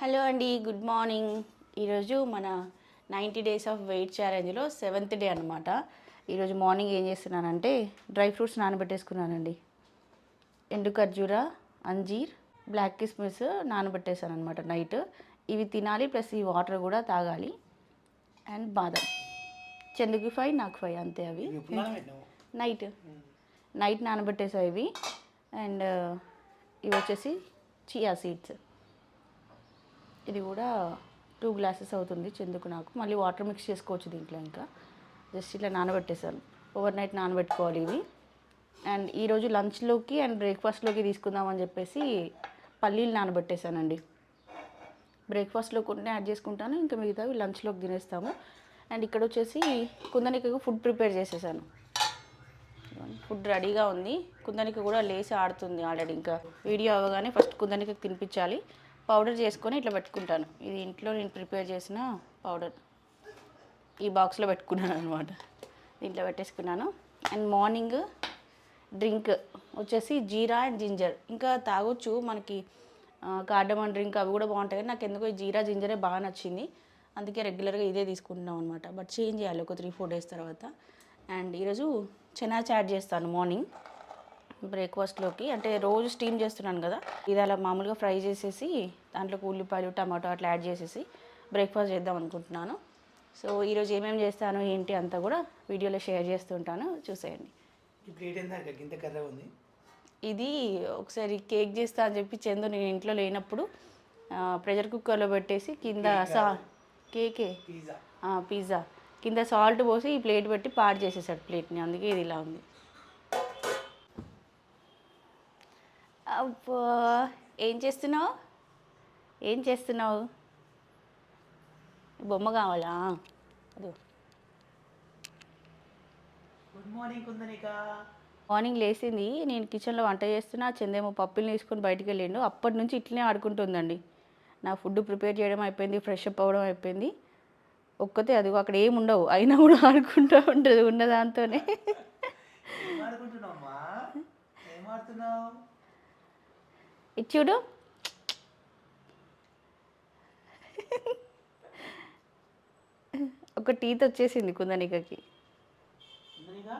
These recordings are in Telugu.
హలో అండి గుడ్ మార్నింగ్. ఈరోజు మన నైంటీ డేస్ ఆఫ్ వెయిట్ ఛాలెంజ్లో సెవెంత్ డే అనమాట ఈరోజు మార్నింగ్ ఏం చేస్తున్నానంటే డ్రై ఫ్రూట్స్ నానబెట్టేసుకున్నానండి. ఎండు ఖర్జూర అంజీర్ బ్లాక్ కిస్మిస్ నానబెట్టేసాను అనమాట నైట్. ఇవి తినాలి ప్లస్ ఈ వాటర్ కూడా తాగాలి. అండ్ బాదం. చెందుకి ఫై నాకు ఫై అంతే అవి. నైట్. నైట్ నానబెట్టేసా ఇవి. అండ్ ఇవి వచ్చేసి చియా సీడ్స్. ఇది కూడా టూ గ్లాసెస్ అవుతుంది చెందుకు నాకు. మళ్ళీ వాటర్ మిక్స్ చేసుకోవచ్చు దీంట్లో ఇంకా. జస్ట్ ఇట్లా నానబెట్టేసాను ఓవర్ నైట్ నానబెట్టుకోవాలి ఇవి. అండ్ ఈరోజు లంచ్లోకి అండ్ బ్రేక్ఫాస్ట్లోకి తీసుకుందామని చెప్పేసి పల్లీలు నానబెట్టేశానండి. బ్రేక్ఫాస్ట్లో కొన్ని యాడ్ చేసుకుంటాను. ఇంకా మిగతావి లంచ్లోకి తినేస్తాము. అండ్ ఇక్కడ వచ్చేసి కుందనికకు ఫుడ్ ప్రిపేర్ చేసేసాను. ఫుడ్ రెడీగా ఉంది. కుందనిక కూడా లేచి ఆడుతుంది ఆల్రెడీ ఇంకా. వీడియో అవ్వగానే ఫస్ట్ కుందనికకు తినిపించాలి. పౌడర్ చేసుకొని ఇట్లా పెట్టుకుంటాను. ఇది ఇంట్లో నేను ప్రిపేర్ చేసిన పౌడర్. ఈ బాక్స్లో పెట్టుకున్నాను అనమాట దీంట్లో పెట్టేసుకున్నాను. అండ్ మార్నింగ్ డ్రింక్ వచ్చేసి జీరా అండ్ జింజర్. ఇంకా తాగొచ్చు మనకి కార్డమన్ డ్రింక్ అవి కూడా బాగుంటాయి కానీ నాకు ఎందుకో ఈ జీరా జింజరే బాగా నచ్చింది. అందుకే రెగ్యులర్గా ఇదే తీసుకుంటున్నాం అనమాట బట్ చేంజ్ చేయాలి ఒక త్రీ ఫోర్ డేస్ తర్వాత. అండ్ ఈరోజు చెనా యాడ్ చేస్తాను మార్నింగ్. బ్రేక్ఫాస్ట్లోకి అంటే రోజు స్టీమ్ చేస్తున్నాను కదా ఇది అలా మామూలుగా ఫ్రై చేసేసి దాంట్లోకి ఉల్లిపాయలు టమాటో అట్లా యాడ్ చేసేసి బ్రేక్ఫాస్ట్ చేద్దాం అనుకుంటున్నాను. సో ఈరోజు ఏమేమి చేస్తాను ఏంటి అంతా కూడా వీడియోలో షేర్ చేస్తుంటాను చూసేయండి. ఉంది. ఇది ఒకసారి కేక్ చేస్తా అని చెప్పి చందు నేను ఇంట్లో లేనప్పుడు ప్రెషర్ కుక్కర్లో పెట్టేసి కింద సా కేకే? పిజ్జా. కింద సాల్ట్ పోసి ఈ ప్లేట్ పెట్టి పాడు చేసేసాడు ప్లేట్ని అందుకే ఇది ఇలా ఉంది. అబ్బో ఏం చేస్తున్నావు? ఏం చేస్తున్నావు? బొమ్మ కావాలా? అదో. గుడ్ మార్నింగ్ కుందనిక మార్నింగ్ లేచింది. నేను కిచెన్లో వంట చేస్తున్నా. చందేమో పప్పులు తీసుకొని బయటికి వెళ్ళిండు. అప్పటి నుంచి ఇట్లనే ఆడుకుంటుందండి. నా ఫుడ్ ప్రిపేర్ చేయడం అయిపోయింది ఫ్రెష్ అప్ అవ్వడం అయిపోయింది. ఒక్కతే అది అక్కడ ఏమి ఉండవు. అయినా కూడా ఆడుకుంటూ ఉంటుంది ఉన్న దాంతోనే ఏం ఆడుకుంటున్నావు అమ్మా ఏం ఆడుతున్నావు ఇది చూడు. ఒక టీత్ వచ్చేసింది కుందనికకి. కుందనిక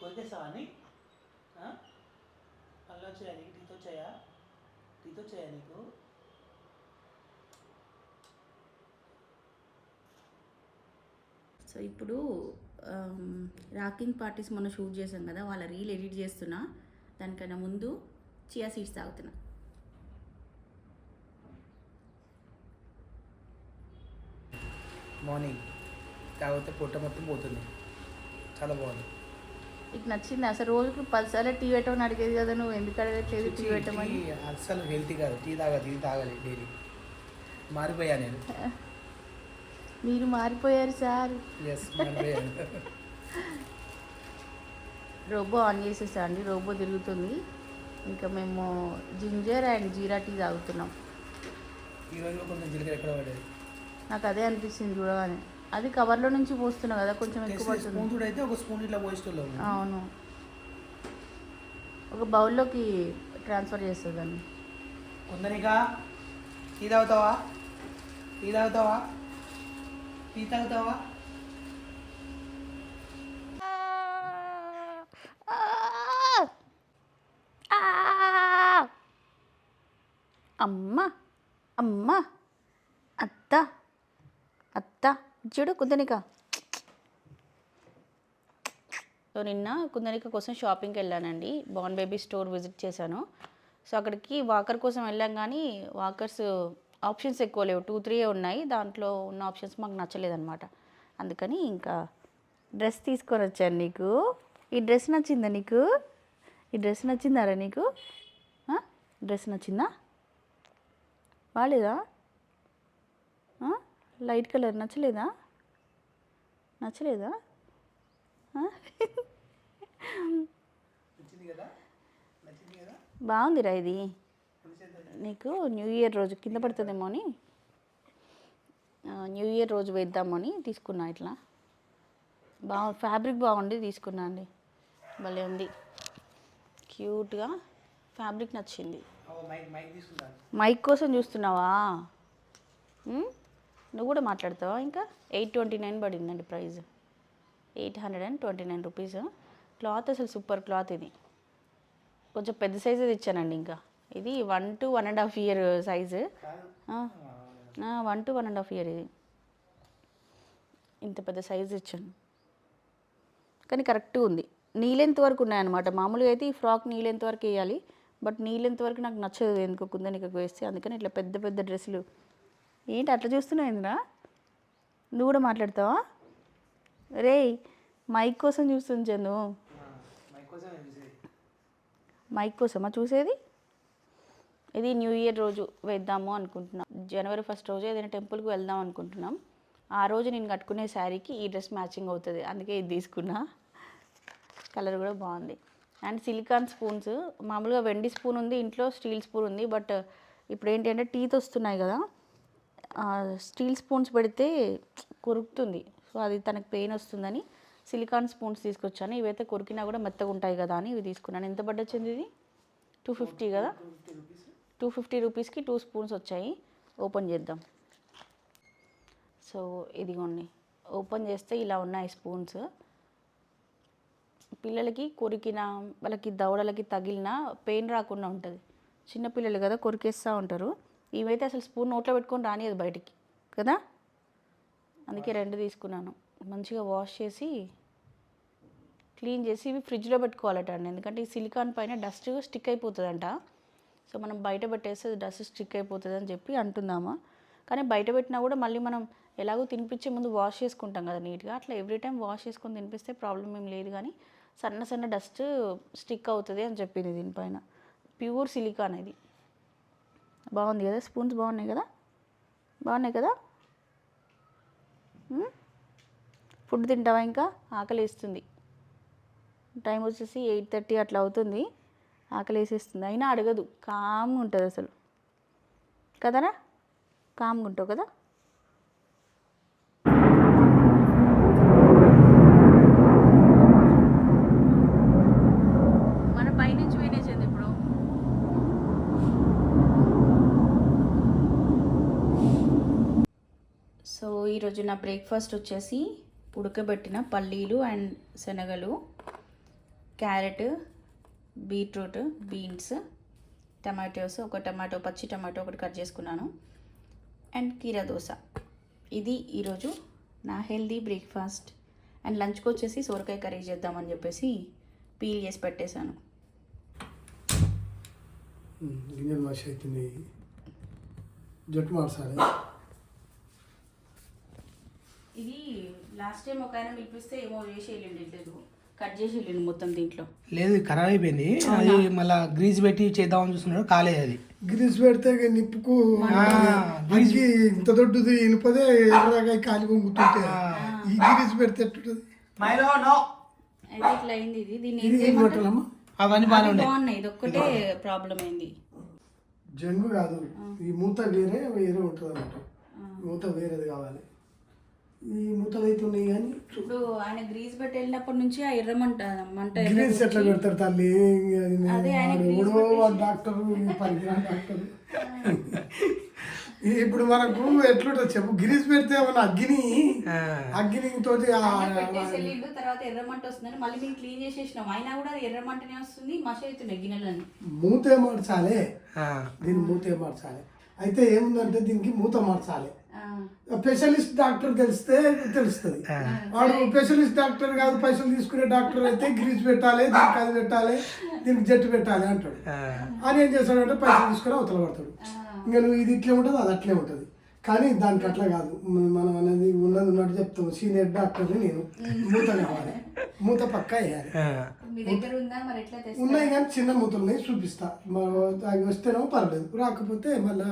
కొరికేస్తావా అని పళ్ళు వచ్చాయా నీకు? టీత్ వచ్చాయా? టీత్ వచ్చాయా నీకు? సో ఇప్పుడు రాకింగ్ పార్టీస్ మొన్న షూట్ చేసాం కదా వాళ్ళ రీల్ ఎడిట్ చేస్తున్నా. దానికన్నా ముందు చియా సీడ్స్ తాగుతున్నా. మార్నింగ్. తాగితే పొట్ట మొత్తం పోతుంది. చాలా బాగుంది. నీకు నచ్చింది? అసలు రోజుకి పదిసార్లు టీ పెట్టమని అడిగేది కదా నువ్వు. ఎందుకు అడగట్లేదు? టీ పెట్టమని. టీ అస్సలు హెల్తీ కాదు. టీ తాగాలి టీ తాగాలి డైలీ. మారిపోయా నేను. మీరు మారిపోయారు సార్. ఎస్ మారిపోయాను. రోబో ఆన్ చేసేసా అండి రోబో తిరుగుతుంది. ఇంకా మేము జింజర్ అండ్ జీరా టీ తాగుతున్నాం. కొంచెం జీలకర్ర ఎక్కడ పడేది నాకు అదే అనిపించింది చూడగానే. అది కవర్లో నుంచి పోస్తున్నా కదా కొంచెం ఎక్కువ పడుతుంది. అయితే ఒక స్పూన్ ఇట్లా పోయిస్టోలో అవును? ఒక బౌల్లోకి ట్రాన్స్ఫర్ చేస్తుంది దాన్ని. కొందరిక? టీ తాగుతావా? టీ తాగుతావా? టీ తాగుతావా? అమ్మ అమ్మ అత్త. అత్త చూడు కుందనిక. సో నిన్న కుందనిక కోసం షాపింగ్కి వెళ్ళానండి. బాన్ బేబీ స్టోర్ విజిట్ చేశాను. సో అక్కడికి వాకర్ కోసం వెళ్ళాం కానీ వాకర్స్ ఆప్షన్స్ ఎక్కువ లేవు. టూ త్రీ ఉన్నాయి. దాంట్లో ఉన్న ఆప్షన్స్ మాకు నచ్చలేదన్నమాట. అందుకని ఇంకా డ్రెస్ తీసుకొని వచ్చాను నీకు. ఈ డ్రెస్ నచ్చిందా నీకు? ఈ డ్రెస్ నచ్చిందారా నీకు? డ్రెస్ నచ్చిందా? బాగాలేదా లైట్ కలర్ నచ్చలేదా? నచ్చలేదా? బాగుందిరా ఇది. నీకు న్యూ ఇయర్ రోజు కింద పడుతుందేమో అని. న్యూ ఇయర్ రోజు వేద్దామని అని తీసుకున్నా ఇట్లా. బాగు ఫ్యాబ్రిక్ బాగుండి తీసుకున్నా అండి. భలే ఉంది. క్యూట్గా ఫ్యాబ్రిక్ నచ్చింది. మైక్ కోసం చూస్తున్నావా? నువ్వు కూడా మాట్లాడతావా? ఇంకా ఎయిట్ ట్వంటీ నైన్ పడిందండి price eight hundred and twenty nine rupees cloth అసలు సూపర్ క్లాత్ ఇది. కొంచెం పెద్ద సైజు ఇచ్చానండి ఇంకా. ఇది one to one and half year size one to one and half year ఇది. ఇంత పెద్ద సైజు ఇచ్చాను కానీ కరెక్ట్గా ఉంది. నీ వరకు ఉన్నాయన్నమాట. మామూలుగా అయితే ఈ ఫ్రాక్ నీ వరకు వేయాలి బట్ నీళ్ళెంత వరకు నాకు నచ్చదు ఎందుకు కుందని వేస్తే. అందుకని ఇట్లా పెద్ద పెద్ద డ్రెస్సులు ఏంటి అట్లా చూస్తున్నావు ఏందిరా నువ్వు కూడా మాట్లాడతావా? రే మైక్ కోసం చూస్తుంది చందు. మైక్ కోసమా చూసేది? ఇది న్యూ ఇయర్ రోజు వేద్దాము అనుకుంటున్నాం. జనవరి ఫస్ట్ రోజు ఏదైనా టెంపుల్కి వెళ్దాం అనుకుంటున్నాం. ఆ రోజు నేను కట్టుకునే శారీకి ఈ డ్రెస్ మ్యాచింగ్ అవుతుంది. అందుకే ఇది తీసుకున్నా. కలర్ కూడా బాగుంది. And silicone spoons. మామూలుగా వెండి స్పూన్ ఉంది ఇంట్లో స్టీల్ స్పూన్ ఉంది బట్ ఇప్పుడు ఏంటి అంటే టీత్ వస్తున్నాయి కదా. స్టీల్ స్పూన్స్ పెడితే కొరుకుతుంది. సో అది తనకు పెయిన్ వస్తుందని సిలికాన్ స్పూన్స్ తీసుకొచ్చాను. ఇవైతే కొరికినా కూడా మెత్తగా ఉంటాయి కదా అని ఇవి తీసుకున్నాను. ఎంత పడ్డ వచ్చింది ఇది? టూ ఫిఫ్టీ కదా? టూ ఫిఫ్టీ రూపీస్కి టూ స్పూన్స్ వచ్చాయి. ఓపెన్ చేద్దాం. సో ఇదిగోండి. ఓపెన్ చేస్తే ఇలా ఉన్నాయి స్పూన్స్. పిల్లలకి కొరికిన వాళ్ళకి దవడలకి తగిలిన పెయిన్ రాకుండా ఉంటుంది. చిన్నపిల్లలు కదా కొరికేస్తూ ఉంటారు. ఇవైతే అసలు స్పూన్ నోట్లో పెట్టుకొని రానియదు బయటికి కదా? అందుకే రెండు తీసుకున్నాను. మంచిగా వాష్ చేసి క్లీన్ చేసి ఇవి ఫ్రిడ్జ్లో పెట్టుకోవాలట అండి. ఎందుకంటే ఈ సిలికాన్ పైన డస్ట్ స్టిక్ అయిపోతుందంట. సో మనం బయట పెట్టేస్తే డస్ట్ స్టిక్ అయిపోతుంది అని చెప్పి అంటున్నామా. కానీ బయట పెట్టినా కూడా మళ్ళీ మనం ఎలాగో తినిపించే ముందు వాష్ చేసుకుంటాం కదా నీట్గా. అట్లా ఎవ్రీ టైం వాష్ చేసుకొని తినిపిస్తే ప్రాబ్లం ఏం లేదు కానీ సన్న సన్న డస్ట్ స్టిక్ అవుతుంది అని చెప్పింది దీనిపైన. ప్యూర్ సిలికాన్ ఇది. బాగుంది కదా? స్పూన్స్ బాగున్నాయి కదా? బాగున్నాయి కదా? ఫుడ్ తింటావా ఇంకా? ఆకలి వేస్తుంది టైం వచ్చేసి ఎయిట్ థర్టీ అట్లా అవుతుంది. ఆకలి వేసేస్తుంది అయినా అడగదు. కామ్గా ఉంటుంది అసలు. కదరా? కామ్గా ఉంటావు కదా మన పైనుంచి వినేసింది ఇప్పుడు సో ఈరోజు నా బ్రేక్ఫాస్ట్ వచ్చేసి ఉడకబెట్టిన పల్లీలు అండ్ శనగలు క్యారెట్ బీట్రూట్ బీన్స్ టమాటోస్ ఒక టమాటో పచ్చి టమాటో ఒకటి కట్ చేసుకున్నాను అండ్ కీరా దోశ. ఇది ఈరోజు నా హెల్దీ బ్రేక్ఫాస్ట్ అండ్ లంచ్కి వచ్చేసి సోరకాయ కర్రీ చేద్దామని చెప్పేసి పీల్ చేసి పెట్టేశాను. అవుతుంది జట్టు మార్చాలి ఇది లాస్ట్ టైం ఒక ఆయన పిలిపిస్తే ఏమో వెళ్ళిండి లేదు. కట్ చేసి వెళ్ళిండు మొత్తం దీంట్లో. లేదు ఖరాబ్ అయిపోయింది. అది మళ్ళీ గ్రీజ్ పెట్టి చేద్దామని చూస్తున్నాడు కాలేదు అది. గ్రీస్ పెడితే నిప్పుకు అగ్గి ఇంత దొడ్డుది ఇనుపదే ఎర్రగా కాలి పొంగుతుంటే. ఈ గ్రీస్ పెడితే ఎట్టుంటది మైలో నో. అయితే ఇట్లా అయింది ఇది. దీన్ని ఏం చేయమంటారు? అవన్నీ బాగానే ఉన్నాయి. ఇది ఒక్కటే ప్రాబ్లం అయింది. జంగు కాదు. ఈ మూత వేరే వేరే ఉంటుంది అన్నమాట మూత వేరేది కావాలి. మూతలు అయితే ఉన్నాయి కానీ ఇప్పుడు ఆయన గ్రీజ్ పెట్టి వెళ్ళినప్పటి నుంచి ఆ ఎర్రమంట మంట ఎర్ర గ్రీస్ ఎట్లా పెడతారు తల్లి? ఎవడో వాడు డాక్టర్ పనికిరాని డాక్టర్. ఇప్పుడు మనకు ఎట్లుంటుంది చెప్పు. గ్రీస్ పెడితే మన అగ్గిని అగ్గిని తోటి ఆ- పెట్టేసి వెళ్ళిండు తర్వాత ఎర్రమంట వస్తుందని మళ్ళీ మేము క్లీన్ చేసేసినాం. అయినా కూడా ఎర్రమంటనే వస్తుంది మస అవుతున్నాయి గిన్నెలన్నీ. మూతే మార్చాలి. ఆ, దీన్ని మూతే మార్చాలి. అయితే ఏముందంటే దీనికి మూత మార్చాలి. ఆ, స్పెషలిస్ట్ డాక్టర్ తెలిస్తే తెలుస్తుంది. వాడు స్పెషలిస్ట్ డాక్టర్ కాదు పైసలు తీసుకునే డాక్టర్ అయితే గ్రీజ్ పెట్టాలి దీనికి అది పెట్టాలి దీనికి జట్టు పెట్టాలి అంటాడు. ఆ, అని ఏం చేస్తాడంటే పైసలు తీసుకుని అవతల పడతాడు. ఇంకా నువ్వు ఇది ఇట్లే ఉంటుంది అది అట్లే ఉంటుంది. కానీ దానికి అట్లా కాదు. మనం అనేది ఉన్నది ఉన్నట్టు చెప్తాం సీనియర్ డాక్టర్ని నేను మూత కావాలి. మూత పక్క వేయాలి. ఉన్నాయి కానీ చిన్న మూతలు ఉన్నాయి చూపిస్తా. మా- అవి వస్తేనేమో పర్లేదు. రాకపోతే మళ్ళీ.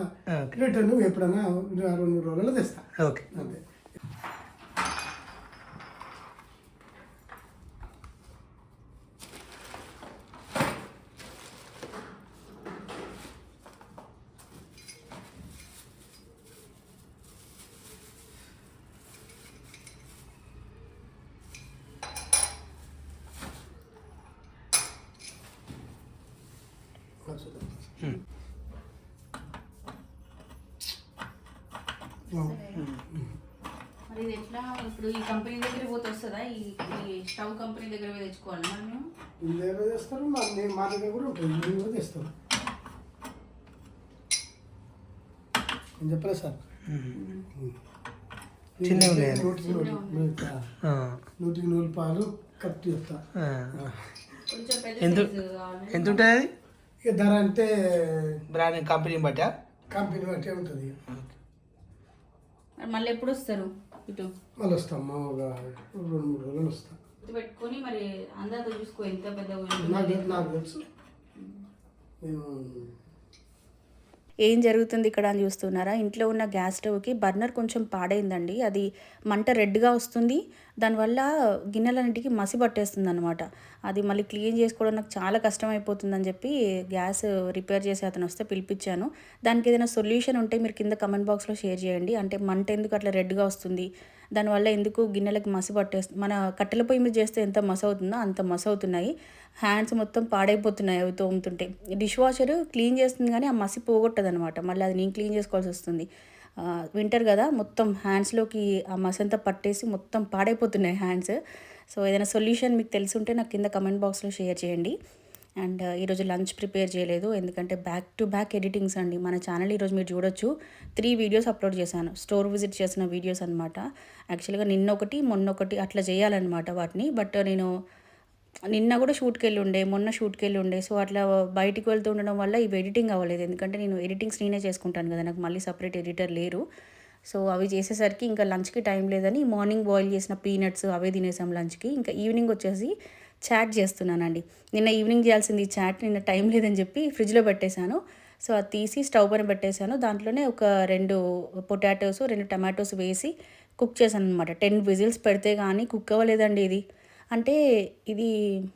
రిటర్న్ ఎప్పుడైనా రెండు మూడు రోజుల్లో తెస్తా. ఓకే. అంతే. Hmm. మరి ఎట్లా? ఇప్పుడు ఈ కంపెనీ దగ్గర పోతే ఈ స్టవ్ కంపెనీ దగ్గర తెచ్చుకోవాలి దగ్గర కూడా hmm. నూటికి నూరు పాలు కట్ చేస్తా. ఎంత ఎంత ఉంటుంది ఇక ధర అంటే బ్రాండ్ కంపెనీ బట్టా? కంపెనీ బట్టే ఉంటుంది. మరి మళ్ళీ ఎప్పుడు వస్తారు ఇటు? మళ్ళీ వస్తాం మా ఒక రెండు మూడు రోజులు వస్తాం. ఇది పెట్టుకొని మరి అందరితో చూసుకో ఎంత పెద్దగా నాకు నాకు తెలుసు. నేను ఏం జరుగుతుంది ఇక్కడ అని చూస్తున్నారా? ఇంట్లో ఉన్న గ్యాస్ స్టవ్కి బర్నర్ కొంచెం పాడైందండి. అది మంట రెడ్గా వస్తుంది. దానివల్ల గిన్నెలన్నిటికీ మసి పట్టేస్తుంది అనమాట అది మళ్ళీ క్లీన్ చేసుకోవడం నాకు చాలా కష్టమైపోతుందని చెప్పి గ్యాస్ రిపేర్ చేసి అతను వస్తే పిలిపించాను. దానికి ఏదైనా సొల్యూషన్ ఉంటే మీరు కింద కమెంట్ బాక్స్లో షేర్ చేయండి. అంటే మంట ఎందుకు అట్లా రెడ్గా వస్తుంది? దానివల్ల ఎందుకు గిన్నెలకు మసి పట్టేస్తుంది మన కట్టెల పొయ్యి మీద చేస్తే ఎంత మస అవుతుందో అంత మస అవుతున్నాయి. హ్యాండ్స్ మొత్తం పాడైపోతున్నాయి అవి తోముతుంటే. డిష్ వాషర్ క్లీన్ చేస్తుంది కానీ ఆ మసి పోగొట్టదు అనమాట మళ్ళీ అది నేను క్లీన్ చేసుకోవాల్సి వస్తుంది. వింటర్ కదా మొత్తం హ్యాండ్స్లోకి ఆ మసంతా పట్టేసి మొత్తం పాడైపోతున్నాయి హ్యాండ్స్. సో ఏదైనా సొల్యూషన్ మీకు తెలిసి ఉంటే నాకు కింద కమెంట్ బాక్స్లో షేర్ చేయండి. అండ్ ఈరోజు లంచ్ ప్రిపేర్ చేయలేదు. ఎందుకంటే బ్యాక్ టు బ్యాక్ ఎడిటింగ్స్ అండి. మన ఛానల్ ఈరోజు మీరు చూడొచ్చు. త్రీ వీడియోస్ అప్లోడ్ చేశాను. స్టోర్ విజిట్ చేసిన వీడియోస్ అనమాట యాక్చువల్గా నిన్న ఒకటి మొన్న ఒకటి అట్లా చేయాలన్నమాట వాటిని. బట్ నేను నిన్న కూడా షూట్కి వెళ్ళి ఉండే మొన్న షూట్కి వెళ్ళి ఉండే సో అట్లా బయటికి వెళ్తూ ఉండడం వల్ల ఇవి ఎడిటింగ్ అవ్వలేదు. ఎందుకంటే నేను ఎడిటింగ్స్ నేనే చేసుకుంటాను కదా. నాకు మళ్ళీ సపరేట్ ఎడిటర్ లేరు. సో అవి చేసేసరికి ఇంకా లంచ్కి టైం లేదని మార్నింగ్ బాయిల్ చేసిన పీనట్స్ అవే తినేసాం లంచ్కి. ఇంకా ఈవినింగ్ వచ్చేసి చాట్ చేస్తున్నానండి. నిన్న ఈవినింగ్ చేయాల్సింది ఈ చాట్ నిన్న టైం లేదని చెప్పి ఫ్రిడ్జ్లో పెట్టేశాను. సో అది తీసి స్టవ్ పైన పెట్టేశాను. దాంట్లోనే ఒక రెండు పొటాటోస్ రెండు టమాటోస్ వేసి కుక్ చేశాను అనమాట టెన్ విజిల్స్ పెడితే కానీ కుక్ అవ్వలేదండి ఇది. అంటే ఇది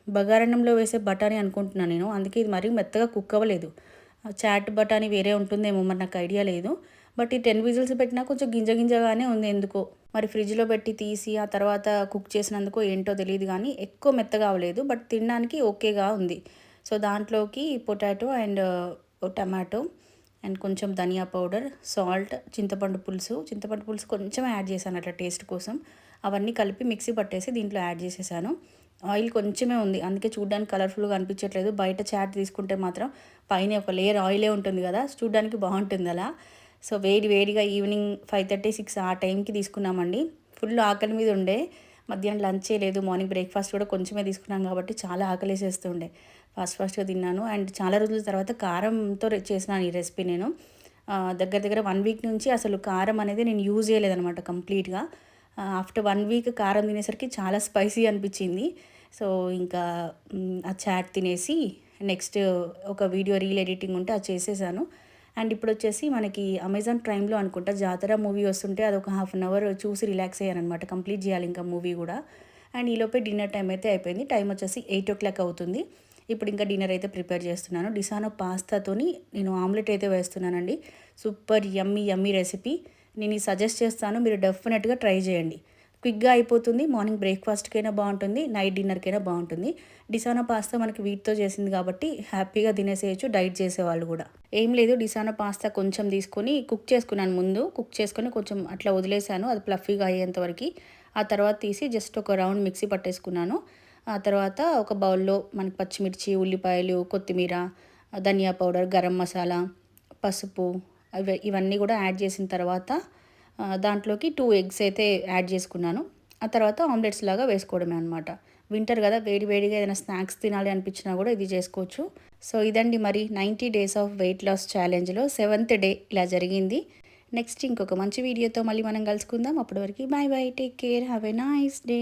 బగారన్నంలో వేసే బఠానీ అనుకుంటున్నాను నేను. అందుకే ఇది మరీ మెత్తగా కుక్ అవ్వలేదు. చాట్ బఠానీ వేరే ఉంటుందేమో మరి నాకు ఐడియా లేదు. బట్ ఈ టెన్ విజిల్స్ పెట్టినా కొంచెం గింజ గింజగానే ఉంది ఎందుకో. మరి ఫ్రిడ్జ్లో పెట్టి తీసి ఆ తర్వాత కుక్ చేసినందుకో ఏంటో తెలియదు కానీ ఎక్కువ మెత్తగా అవ్వలేదు బట్ తినడానికి ఓకేగా ఉంది. సో దాంట్లోకి పొటాటో అండ్ టమాటో అండ్ కొంచెం ధనియా పౌడర్ సాల్ట్ చింతపండు పులుసు. చింతపండు పులుసు కొంచెం యాడ్ చేశాను అట్లా టేస్ట్ కోసం. అవన్నీ కలిపి మిక్సీ పట్టేసి దీంట్లో యాడ్ చేసేసాను. ఆయిల్ కొంచెమే ఉంది అందుకే చూడడానికి కలర్ఫుల్గా అనిపించట్లేదు. బయట చాట్ తీసుకుంటే మాత్రం పైన ఒక లేయర్ ఆయిలే ఉంటుంది కదా చూడడానికి బాగుంటుంది అలా. సో వేడి వేడిగా ఈవినింగ్ ఫైవ్ థర్టీ సిక్స్ ఆ టైంకి తీసుకున్నామండి. ఫుల్ ఆకలి మీద ఉండే. మధ్యాహ్నం లంచే లేదు. మార్నింగ్ బ్రేక్ఫాస్ట్ కూడా కొంచెమే తీసుకున్నాం కాబట్టి చాలా ఆకలేసేస్తుండే. ఫాస్ట్ ఫాస్ట్గా తిన్నాను. అండ్ చాలా రోజుల తర్వాత కారంతో రె- చేసినాను ఈ రెసిపీ నేను. దగ్గర దగ్గర వన్ వీక్ నుంచి అసలు కారం అనేది నేను యూజ్ చేయలేదనమాట కంప్లీట్గా. ఆఫ్టర్ వన్ వీక్ కారం తినేసరికి చాలా స్పైసీ అనిపించింది. సో ఇంకా ఆ చాట్ తినేసి నెక్స్ట్ ఒక వీడియో రీల్ ఎడిటింగ్ ఉంటే అది చేసేసాను. అండ్ ఇప్పుడు వచ్చేసి మనకి అమెజాన్ ప్రైమ్లో అనుకుంటా జాతర మూవీ వస్తుంటే అది ఒక హాఫ్ అన్ అవర్ చూసి రిలాక్స్ అయ్యాను అనమాట కంప్లీట్ చేయాలి ఇంకా మూవీ కూడా. అండ్ ఈలోపే డిన్నర్ టైం అయితే అయిపోయింది. టైం వచ్చేసి ఎయిట్ ఓ క్లాక్ అవుతుంది. ఇప్పుడు ఇంకా డిన్నర్ అయితే ప్రిపేర్ చేస్తున్నాను. డిసానో పాస్తాతోని నేను ఆమ్లెట్ అయితే వేస్తున్నానండి. సూపర్ యమ్మీ యమ్మీ రెసిపీ నేను సజెస్ట్ చేస్తాను. మీరు డెఫినెట్గా ట్రై చేయండి. క్విక్గా అయిపోతుంది. మార్నింగ్ బ్రేక్ఫాస్ట్కైనా బాగుంటుంది. నైట్ డిన్నర్కైనా బాగుంటుంది. డిసానా పాస్తా మనకి వీటితో చేసింది కాబట్టి హ్యాపీగా తినేసేయచ్చు. డైట్ చేసేవాళ్ళు కూడా. ఏం లేదు. డిసానా పాస్తా కొంచెం తీసుకొని కుక్ చేసుకున్నాను ముందు. కుక్ చేసుకొని కొంచెం అట్లా వదిలేసాను అది ప్లఫీగా అయ్యేంత వరకు. ఆ తర్వాత తీసి జస్ట్ ఒక రౌండ్ మిక్సీ పట్టేసుకున్నాను. ఆ తర్వాత ఒక బౌల్లో మనకి పచ్చిమిర్చి ఉల్లిపాయలు కొత్తిమీర ధనియా పౌడర్ గరం మసాలా పసుపు అవి ఇవన్నీ కూడా యాడ్ చేసిన తర్వాత దాంట్లోకి టూ ఎగ్స్ అయితే యాడ్ చేసుకున్నాను. ఆ తర్వాత ఆమ్లెట్స్ లాగా వేసుకోవడమే అనమాట వింటర్ కదా వేడి వేడిగా ఏదైనా స్నాక్స్ తినాలి అనిపించినా కూడా ఇది చేసుకోవచ్చు. సో ఇదండి మరి ninety days of weight loss ఛాలెంజ్లో seventh day ఇలా జరిగింది. నెక్స్ట్ ఇంకొక మంచి వీడియోతో మళ్ళీ మనం కలుసుకుందాం. అప్పటి వరకు bye bye take care have a nice day.